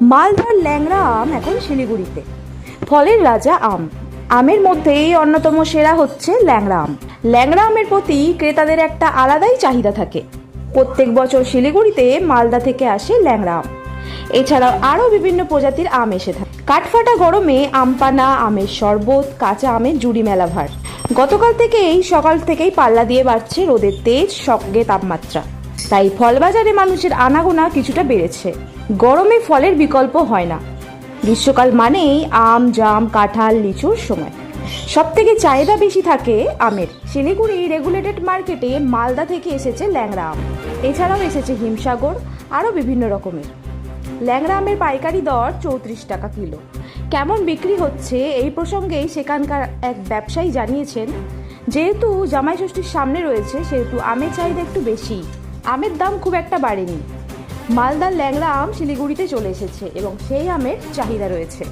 মালদার ল্যাংড়া আম এখন শিলিগুড়িতে। ফলের রাজা আম। আমের মধ্যেই অন্যতম সেরা হচ্ছে ল্যাংড়া আম। ল্যাংড়া আমের প্রতি ক্রেতাদের একটা আলাদাই চাহিদা থাকে। প্রত্যেক বছর শিলিগুড়িতে মালদা থেকে আসে ল্যাংড়া আম। এছাড়াও আরও বিভিন্ন প্রজাতির আম এসে থাকে। কাঠফাটা গরমে আমপানা, আমের শরবত, কাঁচা আমের জুড়ি মেলা ভার। গতকাল থেকেই সকাল থেকেই পাল্লা দিয়ে বাড়ছে রোদের তেজ, সঙ্গে তাপমাত্রা। তাই ফল বাজারে মানুষের আনাগোনা কিছুটা বেড়েছে। গরমে ফলের বিকল্প হয় না। গ্রীষ্মকাল মানেই আম, জাম, কাঁঠাল, লিচুর সময়। সব থেকে চাহিদা বেশি থাকে আমের। শিলিগুড়ি রেগুলেটেড মার্কেটে মালদা থেকে এসেছে ল্যাংড়া আম। এছাড়াও এসেছে হিমসাগর, আরও বিভিন্ন রকমের। ল্যাংড়া আমের পাইকারি দর চৌত্রিশ টাকা কিলো। কেমন বিক্রি হচ্ছে এই প্রসঙ্গে সেখানকার এক ব্যবসায়ী জানিয়েছেন, যেহেতু জামাই ষষ্ঠীর সামনে রয়েছে, সেহেতু আমের চাহিদা একটু বেশি। আমের দাম খুব একটা বাড়েনি। মালদার ল্যাংড়া আম শিলিগুড়িতে চলে এসেছে এবং সেই আমের চাহিদা রয়েছে।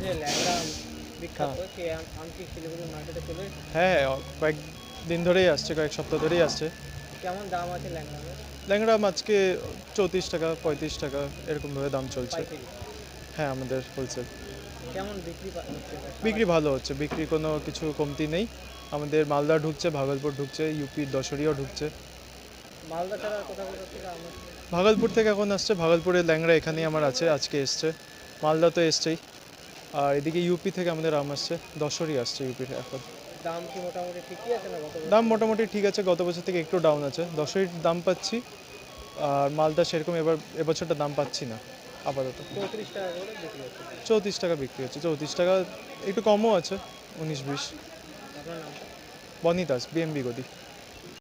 যে আম বিখ্যাত সেই আম আম কি শিলিগুড়ি মার্কেটে চলে এসেছে? হ্যাঁ কয়েক দিন ধরেই আসছে কয়েক সপ্তাহ ধরেই আসছে। কেমন দাম আছে ল্যাংড়া আজকে চৌত্রিশ টাকা পঁয়ত্রিশ টাকা এরকমভাবে দাম চলছে। হ্যাঁ আমাদের হোলসেল কেমন বিক্রি বিক্রি ভালো হচ্ছে বিক্রি কোনো কিছু কমতি নেই। আমাদের মালদা ঢুকছে ভাগলপুর ঢুকছে ইউপি দশরিয়াও ঢুকছে। মালদা ছাড়া কোথাও কোথাও থেকে ভাগলপুর থেকে এখন আসছে ভাগলপুরের ল্যাংড়া এখানেই আমার আছে আজকে এসছে। মালদা তো এসছেই। আর এদিকে ইউপি থেকে আমাদের আম আসছে দশরই আসছে ইউপির এখন। দাম কি মোটামুটি ঠিকই আছে না দাম মোটামুটি ঠিক আছে গত বছর থেকে একটু ডাউন আছে। দশরীর দাম পাচ্ছি আর মালদা সেরকম এবার এবছরটা দাম পাচ্ছি না আপাতত। চৌত্রিশ টাকা বিক্রি হচ্ছে। চৌত্রিশ টাকা বিক্রি হচ্ছে চৌত্রিশ টাকা একটু কমও আছে উনিশ বিশ। বনি দাস বিএমবি গদি।